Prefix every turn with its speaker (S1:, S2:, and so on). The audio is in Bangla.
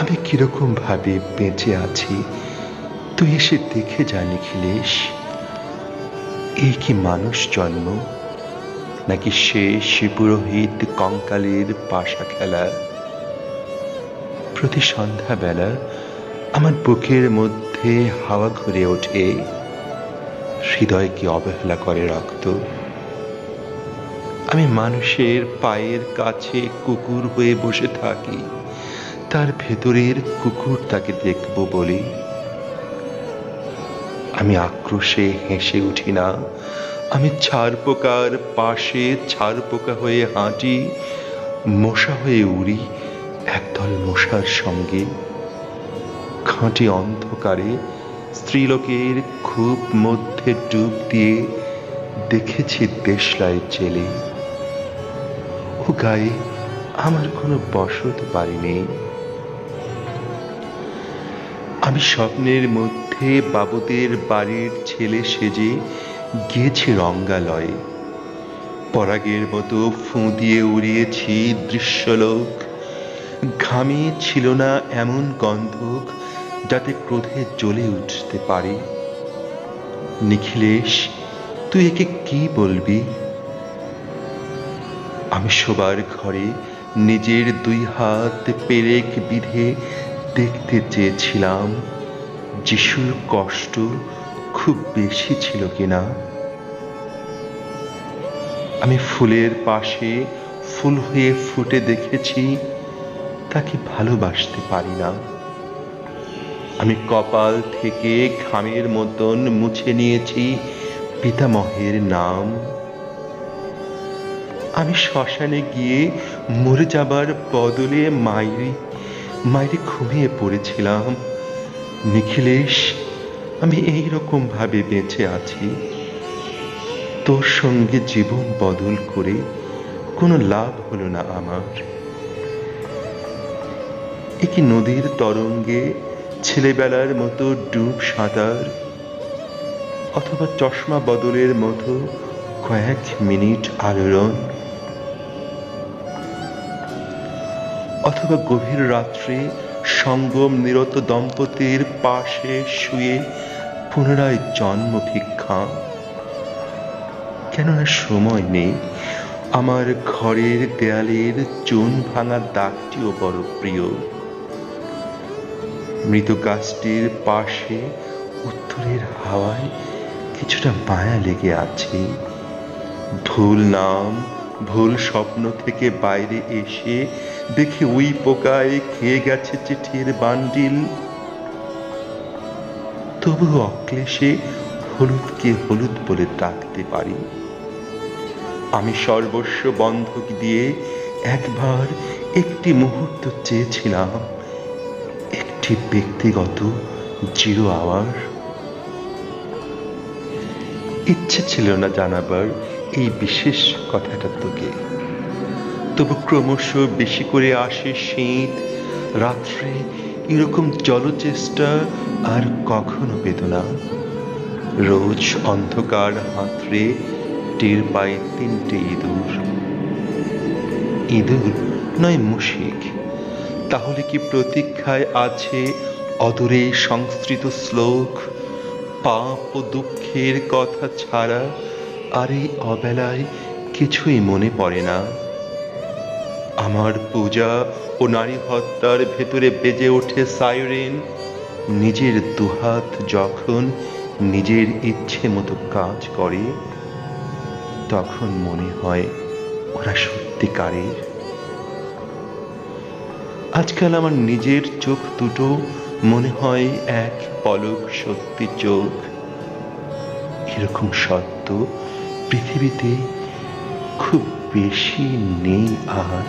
S1: আমি কীরকম ভাবে বেঁচে আছি, তুই এসে দেখে যা নিখিলেশ। এই কি মানুষ জন্ম, নাকি সে শিপুরোহিত কঙ্কালের পাশা খেলা? প্রতি সন্ধ্যাবেলা আমার বুকের মধ্যে হাওয়া ঘুরে ওঠে, হৃদয়কে অবহেলা করে রক্ত। আমি মানুষের পায়ের কাছে কুকুর হয়ে বসে থাকি। তার ভেতরের কুকুর তাকে দেখব বলে। আমি আক্রোশে হেসে উঠি না। আমি ছাড় পোকার পাশে ছাড় পোকা হয়ে হাঁটি। মশা হয়ে উড়ি একদল মশার সঙ্গে। খাঁটি অন্ধকারে স্ত্রীলোকের খুব মধ্যে ডুব দিয়ে দেখেছি দেশলাই জেলে ও গায়ে আমার কোনো বসত বাড়ি নেই। আমি স্বপ্নের মধ্যে বাবুদের বাড়ির ছেলে সেজে গিয়েছি রঙ্গালয়ে। পরাগের মতো ফুঁ দিয়ে উড়িয়েছি দৃশ্যলোক। ঘামে ছিল না এমন গন্ধক যাতে ক্রোধে জ্বলে উঠতে পারে। নিখিলেশ, তুই একে কি বলবি? আমি শোবার ঘরে নিজের দুই হাত পেরেক বিধে দেখতে চেয়েছিলাম, যিশুর কষ্ট খুব বেশি ছিল কিনা। আমি ফুলের পাশে ফুল হয়ে ফুটে দেখেছি, তাকে ভালোবাসতে পারি না। আমি কপাল থেকে ঘামের মতন মুছে নিয়েছি পিতামহের নাম। আমি শ্মশানে গিয়ে মরে যাবার বদলে মাইরি মাইরে ঘুমিয়ে পড়েছিলাম। নিখিলেশ, আমি এই রকম ভাবে বেঁচে আছি। তোর সঙ্গে জীবন বদল করে কোনো লাভ হলো না আমার। এ কি নদীর তরঙ্গে ছেলেবেলার মতো ডুব সাঁতার অথবা চশমা বদলের মতো কয়েক মিনিট আলোড়ন অথবা গভীর রাত্রে সঙ্গম নিরত দম্পতির পাশে শুয়ে পুনরায় জন্ম ভিক্ষা। কেননা সময় নেই, আমার ঘরের দেয়ালের চুন ভাঙা দাগটিও বড় প্রিয়। মৃত গাছটির পাশে উত্তরের হাওয়ায় কিছুটা মায়া লেগে আছে। ভুল নাম ভুল স্বপ্ন থেকে বাইরে এসে দেখে ওই পোকায় খেয়ে গেছে চিঠির বান্ডিল। তবু অক্লেশে হলুদকে হলুদ বলে ডাকতে পারি। আমি সর্বস্ব বন্ধক দিয়ে একবার একটি মুহূর্ত চেয়েছিলাম, একটি ব্যক্তিগত জিরো আওয়ার। ইচ্ছে ছিল না জানাবার এই বিশেষ কথাটা তোকে। তবু ক্রমশ বেশি করে আসে শীত, রাত্রে এরকম জলচেষ্টা আর কখনো বেদনা। রোজ অন্ধকার হাতড়ে টের পায় তিনটে ইঁদুর। ইঁদুর নয় মুশিক, তাহলে কি প্রতীক্ষায় আছে অদূরে সংস্কৃত শ্লোক? পাপ ও দুঃখের কথা ছাড়া আর এই অবেলায় কিছুই মনে পড়ে না। আমার পূজা ও নারী হত্যার ভেতরে বেজে ওঠে সাইরেন। নিজের দুহাত যখন নিজের ইচ্ছে মতো কাজ করে, তখন মনে হয় ওরা সত্যিকারের। আজকাল আমার নিজের চোখ দুটো মনে হয় এক পলক সত্যি চোখ। এরকম সত্য পৃথিবীতে খুব বেশি নেই আর।